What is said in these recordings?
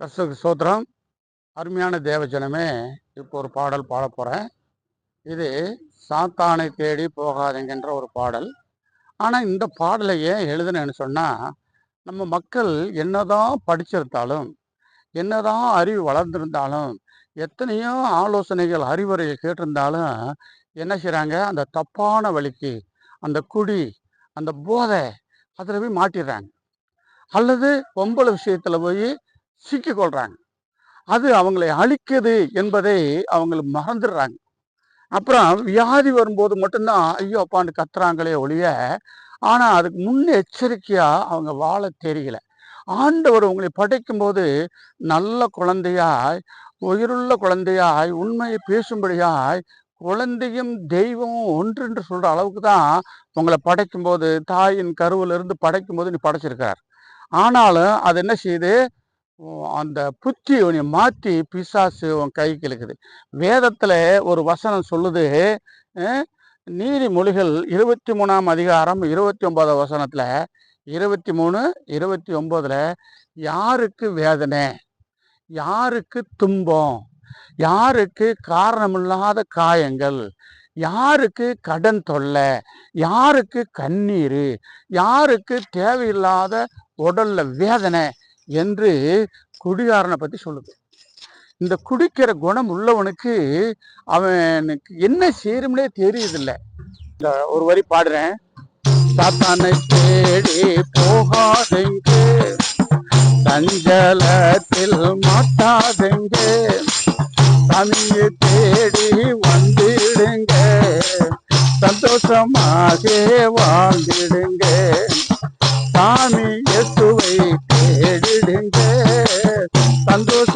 கர்த்தருக்கு சோத்திரம் அருமையான தேவஜனமே இப்போ ஒரு பாடல் பாட போகிறேன் இது சாத்தானை தேடி போகாதீங்கன்ற ஒரு பாடல். ஆனால் இந்த பாடலை ஏன் எழுதுனேன்னு சொன்னால் நம்ம மக்கள் என்னதான் படிச்சிருந்தாலும் என்னதான் அறிவு வளர்ந்துருந்தாலும் எத்தனையோ ஆலோசனைகள் அறிவுரையை கேட்டிருந்தாலும் என்ன செய்கிறாங்க அந்த தப்பான வழிக்கு அந்த குடி அந்த போதை அதில் போய் மாட்டிடுறாங்க. அல்லது பொம்பளை விஷயத்தில் போய் சிக்கிக்கொள்கிறாங்க அது அவங்களை அழிக்குது என்பதை அவங்களுக்கு மறந்துடுறாங்க. அப்புறம் வியாதி வரும்போது மட்டும்தான் ஐயோ அப்பான்னு கத்துறாங்களே ஒழிய ஆனால் அதுக்கு முன்னெச்சரிக்கையாக அவங்க வாழ தெரியல. ஆண்டவர் உங்களை படைக்கும்போது நல்ல குழந்தையாய் உயிருள்ள குழந்தையாய் உண்மையை பேசும்படியாய் குழந்தையும் தெய்வமும் ஒன்று என்று சொல்கிற அளவுக்கு தான் உங்களை படைக்கும்போது தாயின் கருவிலிருந்து படைக்கும்போது நீ படைச்சிருக்கார் ஆனாலும் அது என்ன செய்யுது? அந்த புத்தி உன்னை மாற்றி பிசாசு உன் கைக்கு இழுக்குது வேதத்தில் ஒரு வசனம் சொல்லுது நீதிமொழிகள் இருபத்தி மூணாம் அதிகாரம் இருபத்தி ஒன்பதாம் வசனத்தில் இருபத்தி மூணு இருபத்தி ஒம்போதில் யாருக்கு வேதனை? யாருக்கு துன்பம்? யாருக்கு காரணமில்லாத காயங்கள்? யாருக்கு கடன் தொல்லை? யாருக்கு கண்ணீர்? யாருக்கு தேவையில்லாத உடல்ல வேதனை? என்று குடிகாரனை பத்தி சொல்லுது. இந்த குடிக்கிற குணம் உள்ளவனுக்கு அவனுக்கு என்ன செய்யணும்னே தெரியுதில்ல. இந்த ஒரு வரி பாடுறேன். சாத்தானை தேடி போகாதெங்கு சஞ்சலத்தில் மாட்டாதெங்க சாமியை தேடி வந்திடுங்க சந்தோஷமாக வாழ்ந்திடுங்க சாமி இயேசுவை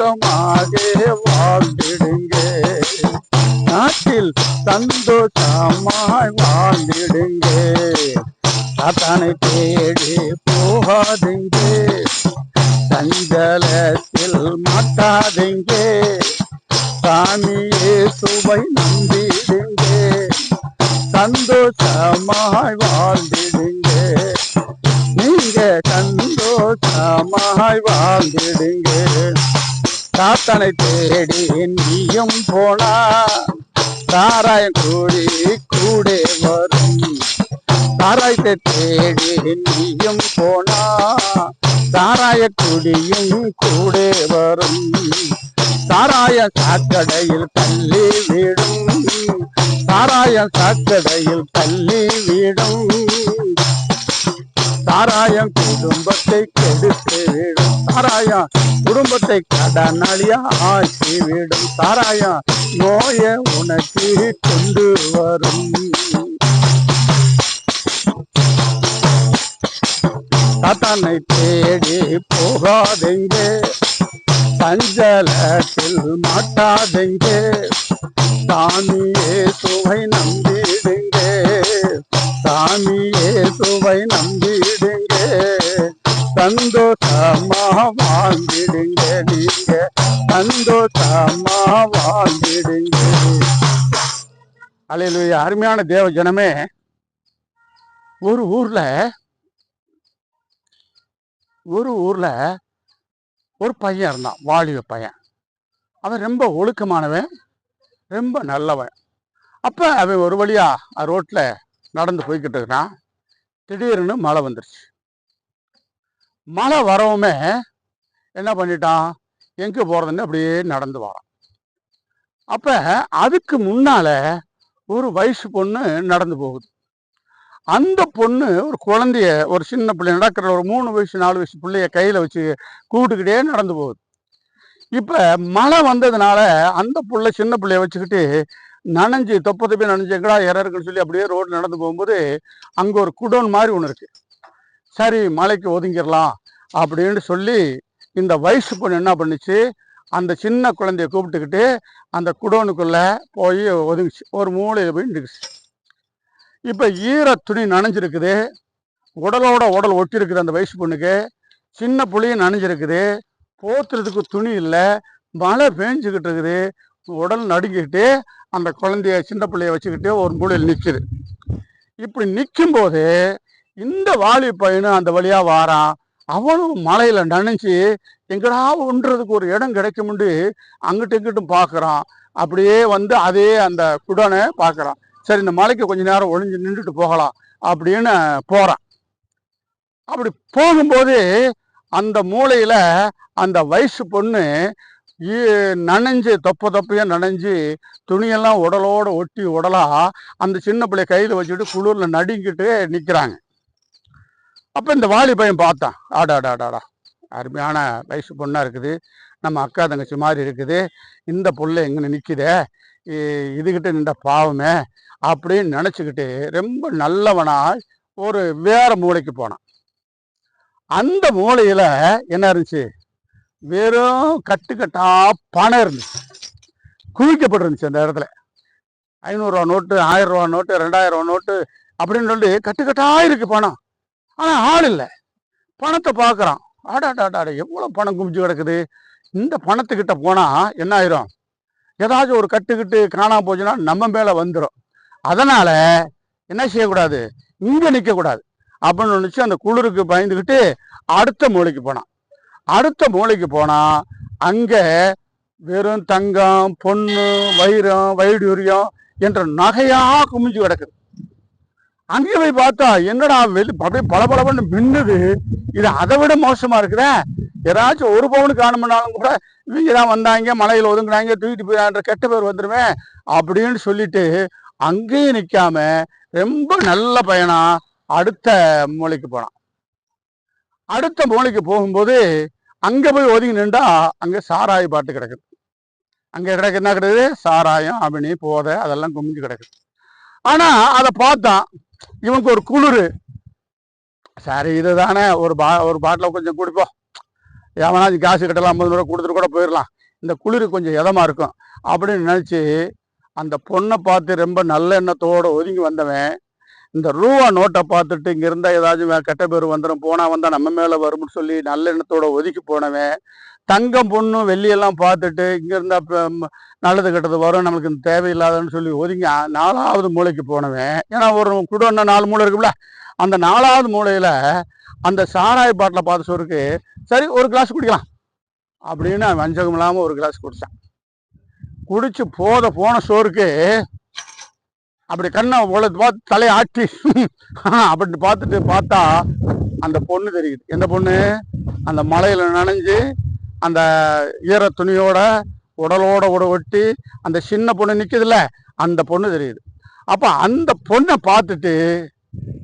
சந்தோஷமாக வாழ்ந்திடுங்க. நாட்டில் சந்தோஷமாய் வாழ்ந்திடுங்க. சாத்தானை தேடி போகாதீங்க. சஞ்சலத்தில் மாட்டாதீங்க. சாமியே சுவை நம்பிடுங்க. சந்தோஷமாய் வாழ்ந்திடுங்க. நீங்க சந்தோஷமாய் வாழ்ந்திடுங்க. சாத்தனை தேடி நீயும் போனா சாராயம் கூடி கூட வரும். சாராயத்தை தேடி நீயும் போனா சாராய குடியும் கூட வரும். சாராய சாக்கடையில் தள்ளி விடும். சாராய சாக்கடையில் தள்ளி விடும். சாராயம் குடும்பத்தை கெடுத்து விடும். சாராயம் குடும்பத்தை கடனாளியா ஆக்கி விடும் சாராயம். நோய உனக்கு கொண்டு வரும். சாத்தானை தேடி போகாதெங்கே பஞ்சலத்தில் மாட்டாதெங்கே சாமியே சுவை நம்பிடுங்க. சாமியே சுவை நம்பிடு சந்தோஷமா வாழ்ந்திடுங்க நீங்க சந்தோஷமா வாழ்ந்திடுங்க அலையிலுயா அருமையான தேவ ஜனமே ஒரு ஊர்ல ஒரு ஊர்ல ஒரு பையன் இருந்தான் வாலிப பையன். அவன் ரொம்ப ஒழுக்கமானவன் ரொம்ப நல்லவன். அப்போ அவன் ஒரு வழியாக ரோட்டில் நடந்து போய்கிட்டு இருக்கிறான். திடீர்னு மழை வந்துருச்சு. மழை வரவுமே என்ன பண்ணிட்டான்? எங்கே போகிறதுன்னு அப்படியே நடந்து வரான். அப்போ அதுக்கு முன்னால் ஒரு வயசு பொண்ணு நடந்து போகுது. அந்த பொண்ணு ஒரு குழந்தைய ஒரு சின்ன பிள்ளை நடக்கிற ஒரு மூணு வயசு நாலு வயசு பிள்ளைய கையில் வச்சு கூட்டுக்கிட்டே நடந்து போகுது. இப்போ மழை வந்ததுனால அந்த புள்ள சின்ன பிள்ளைய வச்சுக்கிட்டு நனைஞ்சு தொப்ப தப்பி நனைஞ்சு எங்கடா இற இருக்குன்னு சொல்லி அப்படியே ரோடு நடந்து போகும்போது அங்கே ஒரு குடோன் மாதிரி ஒன்று இருக்குது சரி மலைக்கு ஒதுங்கிடலாம். அப்படின்னு சொல்லி இந்த வயசு பொண்ணு என்ன பண்ணுச்சு? அந்த சின்ன குழந்தைய கூப்பிட்டுக்கிட்டு அந்த குடோனுக்குள்ளே போய் ஒதுங்கிச்சு. ஒரு மூளையில் போய் நிற்குச்சு இப்போ ஈர துணி நனைஞ்சிருக்குது. உடலோட உடல் ஒட்டியிருக்குது அந்த வயசு பொண்ணுக்கு. சின்ன புளியும் நனைஞ்சிருக்குது. போத்துறதுக்கு துணி இல்லை. மழை பேஞ்சுக்கிட்டு இருக்குது. உடல் நடுங்கிக்கிட்டு அந்த குழந்தைய சின்ன பிள்ளைய வச்சுக்கிட்டு ஒரு மூலையில் நிற்குது இப்படி நிற்கும் போது இந்த வாலி பையனும் அந்த வழியாக வாரான். அவ்வளவு மலையில் நனைஞ்சு எங்கடா ஒன்றதுக்கு ஒரு இடம் கிடைக்கும்னு அங்கிட்டு இங்கிட்டும் பார்க்குறான் அப்படியே வந்து அதே அந்த குடனை பார்க்குறான் சரி இந்த மலைக்கு கொஞ்ச நேரம் ஒளிஞ்சு நின்றுட்டு போகலாம் அப்படின்னு போகிறான் அப்படி போகும்போது அந்த மூளையில் அந்த வயசு பொண்ணு நனைஞ்சு தொப்ப தொப்பையாக நனைஞ்சு துணியெல்லாம் உடலோட ஒட்டி உடலாக அந்த சின்ன பிள்ளை கையில் வச்சுட்டு குளிரில் நடுங்கிட்டு நிற்கிறாங்க அப்போ இந்த வாலி பையன் பார்த்தான். ஆடாடாடாடா அருமையான வயசு பொண்ணாக இருக்குது. நம்ம அக்கா தங்கச்சி மாதிரி இருக்குது. இந்த புள்ள எங்கே நிற்குதே இதுகிட்ட நின்ற பாவமே அப்படின்னு நினச்சிக்கிட்டு ரொம்ப நல்லவனால் ஒரு வேற மூளைக்கு போனான். அந்த மூளையில் என்ன இருந்துச்சு? வெறும் கட்டுக்கட்டா பணம் இருந்துச்சு. குவிக்கப்பட்டிருந்துச்சு அந்த இடத்துல. ஐநூறுரூவா நோட்டு ஆயிரம் ரூபா நோட்டு ரெண்டாயிரம் ரூபா நோட்டு அப்படின்னு சொல்லி கட்டுக்கட்டா இருக்கு பணம். ஆனா ஆள் இல்லை. பணத்தை பார்க்குறான் ஆடாடாடாட எவ்வளோ பணம் குமிச்சு கிடக்குது? இந்த பணத்துக்கிட்ட போனால் என்ன ஆயிரும்? ஏதாச்சும் ஒரு கட்டுக்கிட்டு காணாமல் போச்சுன்னா நம்ம மேலே வந்துடும் அதனால் என்ன செய்யக்கூடாது? இங்கே நிற்கக்கூடாது அப்படின்னு நினச்சி அந்த குளிருக்கு பயந்துக்கிட்டு அடுத்த மூலைக்கு போனான். அடுத்த மூலைக்கு போனால் அங்கே வெறும் தங்கம் பொண்ணு வைரம் வைடூரியம் என்ற நகையாக குமிஞ்சு கிடக்குது. அங்கே போய் பார்த்தா என்னடா வெளி அப்படியே பளபளபன்னு மின்னுது. இது அதை விட மோசமா இருக்குதே. ஏதாச்சும் ஒரு பவுன் காணும்னாலும் கூட இவங்க தான் வந்தாங்க மலையில் ஒதுங்குனாங்க தூக்கிட்டு போயிடான்ற கெட்ட பேர் வந்துடுவேன் அப்படின்னு சொல்லிட்டு அங்கேயும் நிற்காம ரொம்ப நல்ல பையனா அடுத்த மூலைக்கு போனான். அடுத்த மூலைக்கு போகும்போது அங்கே போய் ஒதுங்கி நின்றா அங்கே சாராய பாட்டு கிடக்குது. அங்கே கிடக்கு என்ன கிடக்குது? சாராயம் அபினி போதை அதெல்லாம் குமிஞ்சு கிடக்குது. ஆனால் அதை பார்த்தான். இவனுக்கு ஒரு குளிரு. சரி இதுதானே. ஒரு பா ஒரு பாட்டில் கொஞ்சம் குடிப்போம். எவனாச்சும் காசு கட்டலாம் ஐம்பது ரூபா கொடுத்துட்டு கூட போயிடலாம் இந்த குளிர் கொஞ்சம் இதமா இருக்கும். அப்படின்னு நினைச்சு அந்த பொண்ணை பார்த்து ரொம்ப நல்ல எண்ணத்தோட ஒதுங்கி வந்தவன் இந்த ரூபா நோட்டை பார்த்துட்டு இங்க இருந்தா ஏதாச்சும் கெட்ட பேர் வந்துடும் போனா வந்தா நம்ம மேல வரும்னு சொல்லி நல்ல எண்ணத்தோட ஒதுக்கி போனவன் தங்கம் பொண்ணு வெள்ளியெல்லாம் பார்த்துட்டு இங்க இருந்தா நல்லது கெட்டது வரும் நம்மளுக்கு இந்த தேவையில்லாதன்னு சொல்லி ஒதுங்கி நாலாவது மூலைக்கு போனவன். ஏன்னா ஒரு குடோன்னா நாலு மூளை இருக்குல்ல அந்த நாலாவது மூலையில அந்த சாராய பாட்டில் பார்த்த சோறுக்கு சரி ஒரு கிளாஸ் குடிக்கலாம் அப்படின்னு வஞ்சகம் இல்லாமல் ஒரு கிளாஸ் குடித்தேன் குடிச்சு போத போன சோறுக்கு அப்படி கண்ணை உள்ள பார்த்து தலையை ஆட்டி அப்படின்னு பார்த்துட்டு பார்த்தா அந்த பொண்ணு தெரியுது. எந்த பொண்ணு? அந்த மலையில் நனைஞ்சு அந்த ஈர துணியோட உடலோட உட ஒட்டி அந்த சின்ன பொண்ணு நிற்கிதுல்ல அந்த பொண்ணு தெரியுது. அப்போ அந்த பொண்ணை பார்த்துட்டு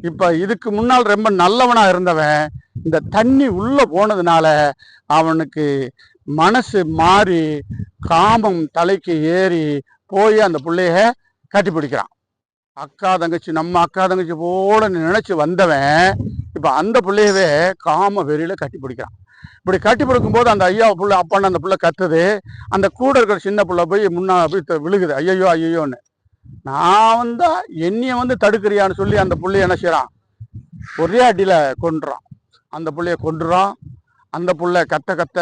இப்போ இதுக்கு முன்னால் ரொம்ப நல்லவனாக இருந்தவன் இந்த தண்ணி உள்ளே போனதுனால அவனுக்கு மனசு மாறி காமம் தலைக்கு ஏறி போய் அந்த பிள்ளைய கட்டி பிடிக்கிறான் அக்கா தங்கச்சி நம்ம அக்கா தங்கச்சி போல நினைச்சு வந்தவன் இப்போ அந்த பிள்ளையவே காம வெறியில கட்டி பிடிக்கிறான். இப்படி கட்டி பிடிக்கும் போது அந்த ஐயா பிள்ளை அப்பான்னு அந்த பிள்ளை கத்துது. அந்த கூட இருக்கிற சின்ன பிள்ளை போய் முன்னா போய் விழுகுது. ஐயோ ஐயோன்னு நான் வந்தா என்னைய வந்து தடுக்கிறியான்னு சொல்லி அந்த பிள்ளைய என்ன செய்யறான் ஒரே அடியில கொண்டுறான் அந்த பிள்ளைய கொன்றுறான். அந்த புள்ள கத்த கத்த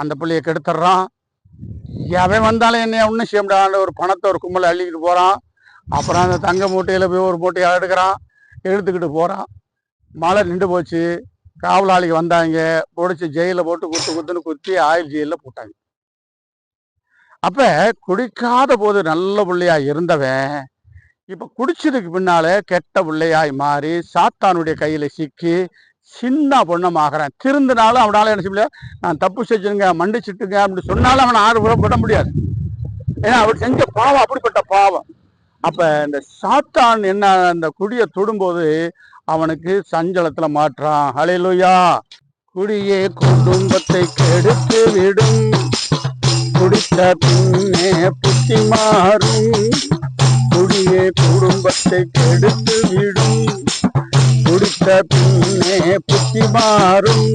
அந்த பிள்ளைய கெடுத்துட்றான் எவன் வந்தாலும் என்னைய ஒன்றும் செய்ய முடியாத ஒரு பணத்தை ஒரு கும்பலை அள்ளிக்கிட்டு போறான். அப்புறம் அந்த தங்க மூட்டையில் போய் ஒரு மூட்டையை எடுக்கிறான். எடுத்துக்கிட்டு போகிறான் மழை நின்று போச்சு. காவலாளிக்கு வந்தாங்க. பிடிச்சி ஜெயிலில் போட்டு குத்து குத்துன்னு குத்தி ஆயில் ஜெயிலில் போட்டாங்க. அப்போ குடிக்காத போது நல்ல பிள்ளையா இருந்தவன் இப்போ குடிச்சதுக்கு பின்னால கெட்ட பிள்ளையாய் மாறி சாத்தானுடைய கையில் சிக்கி சின்ன பொண்ணமாகறேன். திருந்தினாலும் அவனால் என்ன செய்ய நான் தப்பு செஞ்சுருங்க மன்னிச்சிட்டுங்க அப்படின்னு சொன்னாலும் அவனை ஆறு புறப்பட முடியாது. ஏன்னா அவர் செஞ்ச பாவம் அப்படிப்பட்ட பாவம். அப்ப இந்த சாத்தான் என்ன அந்த குடியை தொடும்போது அவனுக்கு சஞ்சலத்துல மாற்றான். ஹலையிலுயா குடியே குடும்பத்தை கெடுத்து விடும். குடித்த பின்னே புத்தி மாறும். குடியே குடும்பத்தை கெடுத்து விடும். குடித்த பின்னே புத்தி மாறும்.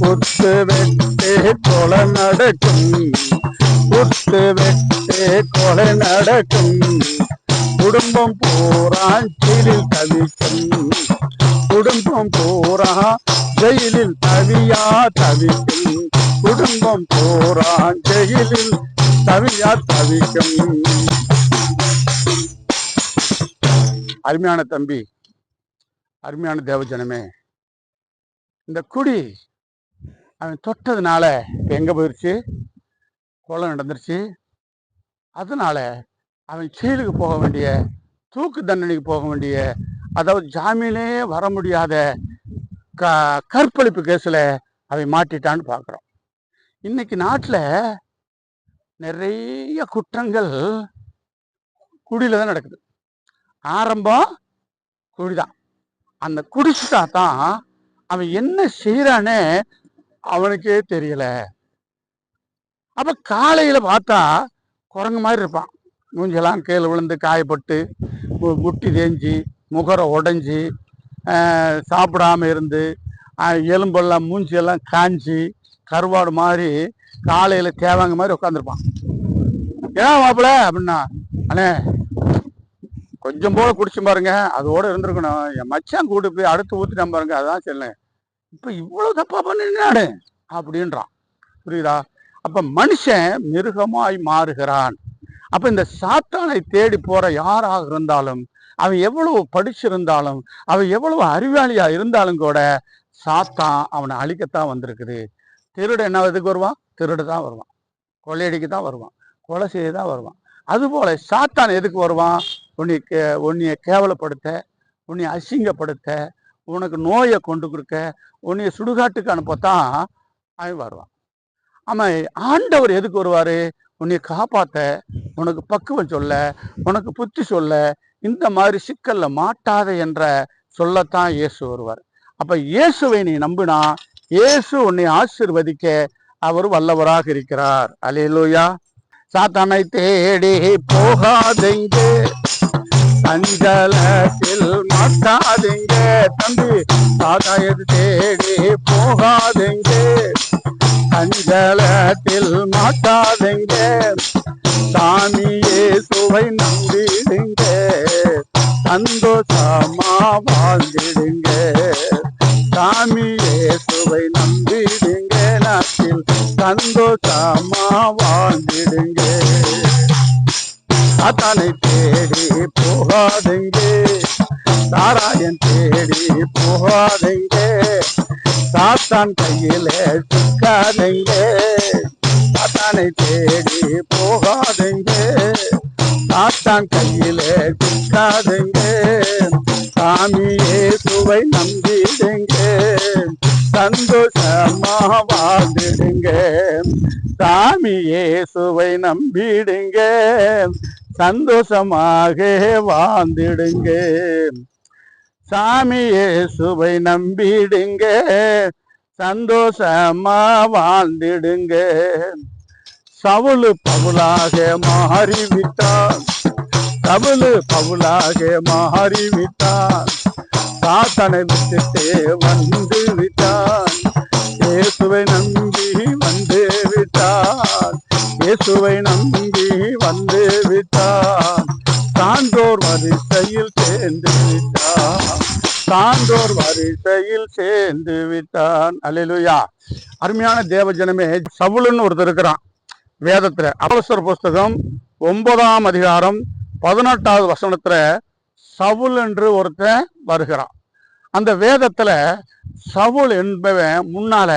புத்து வெட்டு கொலை நடக்கும். புத்து வெட்டு கொலை நடக்கும். குடும்பம் பூரா ஜெயிலில் தவிக்கும். குடும்பம் பூரா ஜெயிலில் தவியா தவிக்கும். குடும்பம் பூரா ஜெயிலில் தவியா தவிக்கும். அருமையான தம்பி அருமையான தேவஜனமே இந்த குடி அவன் தொட்டதுனால எங்க போயிருச்சு? கொலை நடந்துருச்சு. அதனால அவன் ஜெயிலுக்கு போக வேண்டிய தூக்கு தண்டனைக்கு போக வேண்டிய அதாவது ஜாமீனே வர முடியாத க கற்பழிப்பு கேஸில் அவன் மாட்டிட்டான்னு பார்க்குறோம். இன்னைக்கு நாட்டில் நிறைய குற்றங்கள் குடியில் தான் நடக்குது. ஆரம்பம் குடிதான். அந்த குடிச்சுட்டா தான் அவன் என்ன செய்யறானே அவனுக்கே தெரியல. அப்ப காலையில பார்த்தா குரங்கு மாதிரி இருப்பான். மூஞ்செல்லாம் கீழே விழுந்து காயப்பட்டு முட்டி தேஞ்சி முகரை உடஞ்சி சாப்பிடாம இருந்து எலும்பெல்லாம் மூஞ்சியெல்லாம் காஞ்சி கருவாடு மாதிரி காலையில் தேவாங்க மாதிரி உட்காந்துருப்பான் ஏன் மாப்பிள? அப்படின்னா அண்ணே கொஞ்சம் போல குடிச்சு பாருங்க அதோட இருந்திருக்கணும். என் மச்சான் கூட்டு போய் அடுத்து ஊத்திட்டான் பாருங்க அதான் சொல்லேன் இப்போ இவ்வளோ தப்பா பண்ணினாடு அப்படின்றான். புரியுதா? அப்போ மனுஷன் மிருகமாய் மாறுகிறான். அப்ப இந்த சாத்தானை தேடி போற யாராக இருந்தாலும் அவன் எவ்வளவு படிச்சிருந்தாலும் அவன் எவ்வளவு அறிவாளியா இருந்தாலும் கூட சாத்தான் அவனை அழிக்கத்தான் வந்திருக்குது. திருடு என்ன எதுக்கு வருவான்? திருடு தான் வருவான். கொள்ளையடிக்கு தான் வருவான். கொலை செய்ய தான் வருவான். அதுபோல சாத்தான் எதுக்கு வருவான்? உன்னை கே உன்னைய கேவலப்படுத்த உன்னை அசிங்கப்படுத்த உனக்கு நோயை கொண்டு கொடுக்க உன்னைய சுடுகாட்டுக்கு அனுப்பத்தான் அவன் வருவான். ஆமாம் ஆண்டவர் எதுக்கு வருவார்? உன்னை காப்பாற்ற உனக்கு பக்குவம் சொல்ல உனக்கு புத்தி சொல்ல இந்த மாதிரி சிக்கல்ல மாட்டாத என்ற சொல்லத்தான் இயேசு வருவார். அப்போ இயேசுவை நீ நம்பினா இயேசு உன்னை ஆசிர்வதிக்க அவர் வல்லவராக இருக்கிறார். அலையலூயா சாத்தானை தேடி போகாதீங்க. சஞ்சலத்தில் மாட்டாதீங்க. தம்பி சாத்தாயது தேடி போகாதீங்க. அஞ்சலத்தில் மாட்டாதீங்க சாமியே சுவை நம்பிடுங்க. சந்தோஷமா வாழ்ந்திடுங்க சாமியே சுவை நம்பிடுங்க. நாட்டில் சந்தோஷமா வாழ்ந்திடுங்க அத்தனை தேடி போகாதீங்க. சாராயன் தேடி போகாதீங்க சாத்தான் கையில சிக்காதீங்க சாத்தானை தேடி போகாதீங்க சாத்தான் கையில சிக்காதீங்க சாமியே சுவை நம்பிடுங்க. சந்தோஷமா வாழ்ந்துடுங்க. சாமியே சுவை நம்பிடுங்க. சந்தோஷமாக வாழ்ந்திடுங்க. சாமியே சுவை நம்பிடுங்க. சந்தோஷமா வாழ்ந்திடுங்க. சவுளு பவுலாக மாறிவிட்டான் சவுளு பவுலாக மாறிவிட்டான் சாத்தனை விட்டுட்டே வந்து விட்டான் இயேசுவை நம்பி வந்து விட்டான் இயேசுவை நம்பி வந்து விட்டான். சான்றோர் வரிசையில் சேர்ந்து விட்டான். சான்றோர் வரிசையில் சேர்ந்து விட்டான். அலையிலுயா அருமையான தேவஜனமே சவுலுன்னு ஒருத்தர் இருக்கிறான். வேதத்துல அவசர புஸ்தகம் ஒன்பதாம் அதிகாரம் பதினெட்டாவது வசனத்துல சவுல் என்று ஒருத்தன் வருகிறான். அந்த வேதத்துல சவுல் என்பவன் முன்னால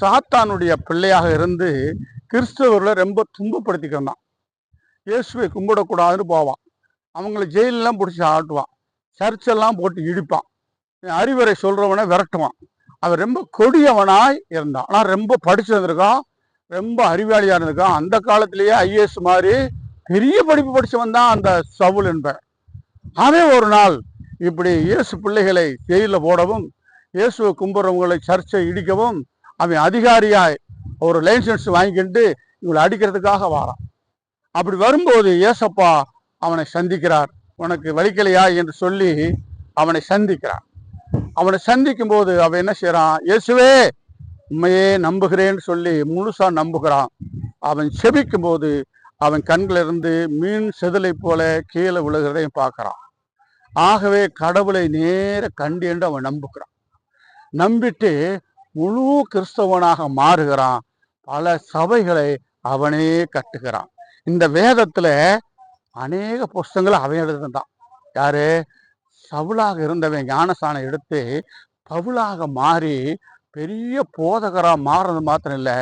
சாத்தானுடைய பிள்ளையாக இருந்து கிறிஸ்தவர்களை ரொம்ப துன்பப்படுத்திக்கிட்டு இயேசுவை கும்பிடக்கூடாதுன்னு போவான். அவங்கள ஜெயிலெலாம் பிடிச்சி ஆட்டுவான். சர்ச்செல்லாம் போட்டு இடிப்பான். அறிவுரை சொல்கிறவனை விரட்டுவான். அவன் ரொம்ப கொடியவனாய் இருந்தான். ஆனால் ரொம்ப படிச்சிருந்திருக்கான். ரொம்ப அறிவாளியாக இருந்திருக்கான். அந்த காலத்திலேயே ஐஏஎஸ் மாதிரி பெரிய படிப்பு படித்தவன் தான் அந்த சவுல் என்பேன் அவன் ஒரு நாள் இப்படி இயேசு பிள்ளைகளை ஜெயிலில் போடவும் இயேசுவை கும்பிட்றவங்களை சர்ச்சை இடிக்கவும் அவன் அதிகாரியாய் ஒரு லைசன்ஸ் வாங்கிக்கிட்டு இவங்களை அடிக்கிறதுக்காக வாரான். அப்படி வரும்போது ஏசப்பா அவனை சந்திக்கிறார். உனக்கு வலிக்கலையா என்று சொல்லி அவனை சந்திக்கிறான் அவனை சந்திக்கும் போது அவன் என்ன செய்யறான் இயேசுவே உண்மையே நம்புகிறேன்னு சொல்லி முழுசா நம்புகிறான். அவன் செபிக்கும் போது அவன் கண்களிலிருந்து மீன் செதிலை போல கீழே விழுகிறதையும் பார்க்கறான். ஆகவே கடவுளை நேர கண்டு அவன் நம்புகிறான். நம்பிட்டு முழு கிறிஸ்தவனாக மாறுகிறான். பல சபைகளை அவனே கட்டுகிறான். இந்த வேதத்துல அநேக புஸ்தங்களை அவன் எழுதுதான் யாரு? சவுலாக இருந்தவன் ஞானசானம் எடுத்து பவுலாக மாறி பெரிய போதகராக மாறுறது மாத்திரம் இல்லை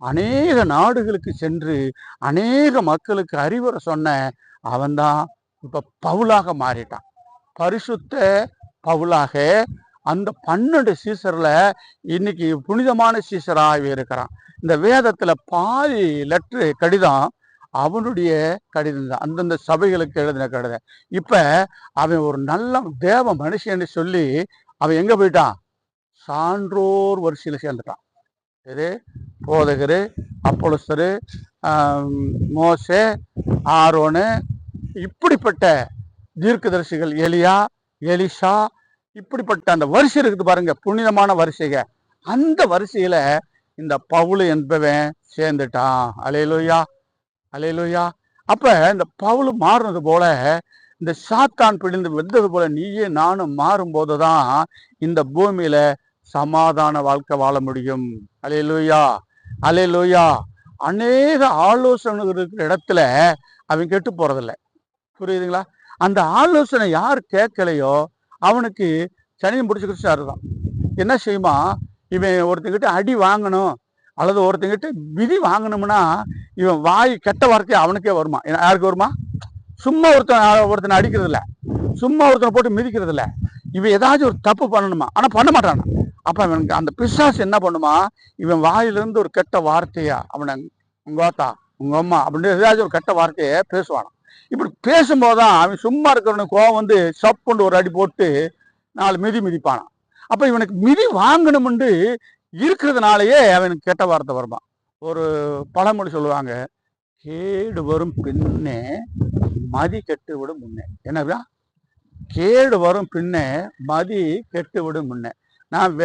அநேக நாடுகளுக்கு சென்று அநேக மக்களுக்கு அறிவுரை சொன்ன அவன்தான் இப்போ பவுலாக மாறிட்டான். பரிசுத்த பவுலாக அந்த பன்னெண்டு சீசரில் இன்னைக்கு புனிதமான சீசராக இருக்கிறான். இந்த வேதத்தில் பாதி லெட்ரு கடிதம் அவனுடைய கடிதம் தான். அந்தந்த சபைகளுக்கு எழுதின கடிதம். இப்போ அவன் ஒரு நல்ல தேவ மனுஷன்னு சொல்லி அவன் எங்கே போயிட்டான்? சான்றோர் வரிசையில் சேர்ந்துட்டான். இது போதகர் அப்பொலசரு மோசே ஆரோனு இப்படிப்பட்ட தீர்க்கதரிசிகள் எலியா எலிஷா இப்படிப்பட்ட அந்த வரிசை இருக்குது பாருங்க புனிதமான வரிசைக. அந்த வரிசையில இந்த பவுலு என்பவன் சேர்ந்துட்டான். அலையலுயா. அலையிலோயா. அப்ப இந்த பவுலு மாறுனது போல இந்த சாத்தான் பிடிந்து வெந்தது போல நீயே நானும் மாறும் போதுதான் இந்த பூமியில சமாதான வாழ்க்கை வாழ முடியும். அலையலுயா. அலையலுயா. அநேக ஆலோசனை இருக்கிற இடத்துல அவன் கெட்டு போறதில்ல. புரியுதுங்களா? அந்த ஆலோசனை யார் கேட்கலையோ அவனுக்கு சனியும் பிடிச்சிக்கிட்டு சார் தான் என்ன செய்யுமா? இவன் ஒருத்தங்கிட்ட அடி வாங்கணும். அல்லது ஒருத்தங்கிட்ட விதி வாங்கணும்னா இவன் வாய் கெட்ட வார்த்தை அவனுக்கே வருமா? யாருக்கு வருமா? சும்மா ஒருத்தன் ஒருத்தனை அடிக்கிறது இல்லை. சும்மா ஒருத்தனை போட்டு மிதிக்கிறது இல்லை. இவன் ஏதாச்சும் ஒரு தப்பு பண்ணணுமா? ஆனால் பண்ண மாட்டான். அப்போ அவனுக்கு அந்த பிசாசு என்ன பண்ணுமா? இவன் வாயிலிருந்து ஒரு கெட்ட வார்த்தையா அவனை உங்க ஆத்தா உங்க அம்மா அப்படின்னு ஏதாச்சும் ஒரு கெட்ட வார்த்தையை பேசுவானாம். இப்படி பேசும்போதுதான் அவன் சும்மா இருக்கிறவனுக்கு கோவம் வந்து சப்புண்டு ஒரு அடி போட்டு நாலு மிதி மிதிப்பானான் அப்போ இவனுக்கு மிதி வாங்கணும்னு இருக்கிறதுனாலயே அவனுக்கு கெட்ட வார்த்தை வருமா ஒரு பழமொழி சொல்லுவாங்க கேடு வரும் பின்னே மதி கெட்டு விடும் முன்னே. என்னவா கேடு வரும் பின்னே மதி கெட்டு விடும் முன்னே. நான்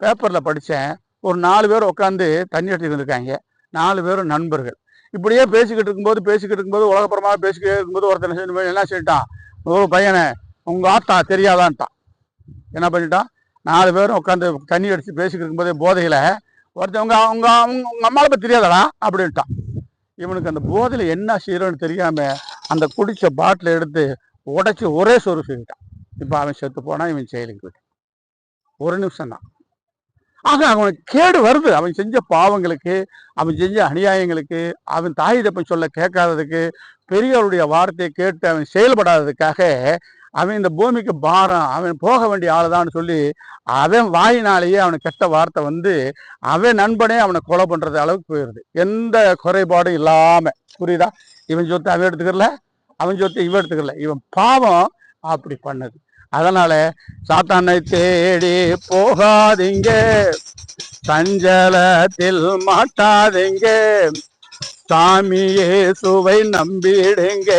பேப்பரில் படித்தேன் ஒரு நாலு பேர் உட்காந்து தண்ணி எடுத்துக்கிட்டு இருக்காங்க நாலு பேரும் நண்பர்கள். இப்படியே பேசிக்கிட்டு இருக்கும்போது பேசிக்கிட்டு இருக்கும்போது உலகப்புறமாக பேசிக்கிட்டே இருக்கும்போது ஒருத்தன் செய்யணும், என்ன சொல்லிட்டான் ஒரு பையனை உங்கள் ஆத்தா தெரியாதான்ட்டான். என்ன பண்ணிட்டான்? நாலு பேரும் உட்காந்து தண்ணி அடித்து பேசிக்கிட்டு இருக்கும்போதே போதையில் ஒருத்தன் அவங்க அவங்க அவங்க அம்மாவை பற்றி தெரியாதடா அப்படின்ட்டான். இவனுக்கு அந்த போதையில் என்ன செய்யறோன்னு தெரியாமல் அந்த குடித்த பாட்டில் எடுத்து உடச்சி ஒரே சொரு செய்யிட்டான் இப்போ அவன் செத்து போனால் இவன் செயலுக்கு போயிட்டான். ஒரு நிமிஷம் தான். ஆக அவனுக்கு கேடு வருது. அவன் செஞ்ச பாவங்களுக்கு அவன் செஞ்ச அநியாயங்களுக்கு அவன் தாய் தப்பன் சொல்ல கேட்காததுக்கு பெரியவருடைய வார்த்தையை கேட்டு அவன் செயல்படாததுக்காக அவன் இந்த பூமிக்கு பாரம் அவன் போக வேண்டிய ஆளுதான்னு சொல்லி அவன் வாயினாலேயே அவன் கெட்ட வார்த்தை வந்து அவன் நண்பனே அவனை கொலை பண்ணுறது அளவுக்கு போயிடுது எந்த குறைபாடும் இல்லாமல் புரியுதா? இவன் சொத்து அவன் எடுத்துக்கல அவன் சொத்து இவன் எடுத்துக்கல. இவன் பாவம் அப்படி பண்ணுது. அதனால சாத்தானை தேடி போகாதீங்க. சஞ்சலத்தில் மாட்டாதீங்க. சாமியே சுவை நம்பிடுங்க.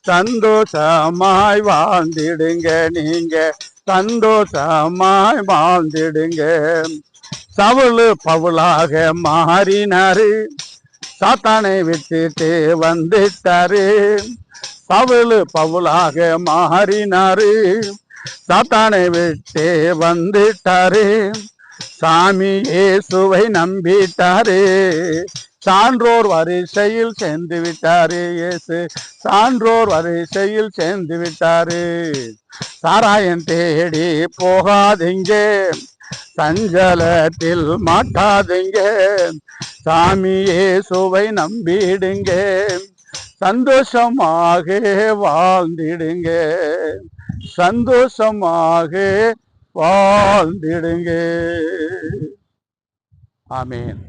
சந்தோஷமாய் வாழ்ந்திடுங்க நீங்க. சந்தோஷமாய் வாழ்ந்திடுங்க. சவுளு பவுலாக மாறினாரு. சாத்தானை விட்டுட்டு வந்துட்டாரு. பவுலு பவுலாக மாறினாரு. சாத்தானை விட்டு வந்துட்டாரு. சாமி இயேசுவை நம்பிட்டாரு. சான்றோர் வரிசையில் சேர்ந்து விட்டாரு இயேசு. சான்றோர் வரிசையில் சேர்ந்து விட்டாரு. சாராயன் தேடி போகாதீங்க. சஞ்சலத்தில் மாட்டாதீங்க. சாமியே சுவை நம்பிடுங்க. சந்தோஷமாக வாழ்ந்திடுங்க. சந்தோஷமாக வாழ்ந்திடுங்க. ஆமீன்.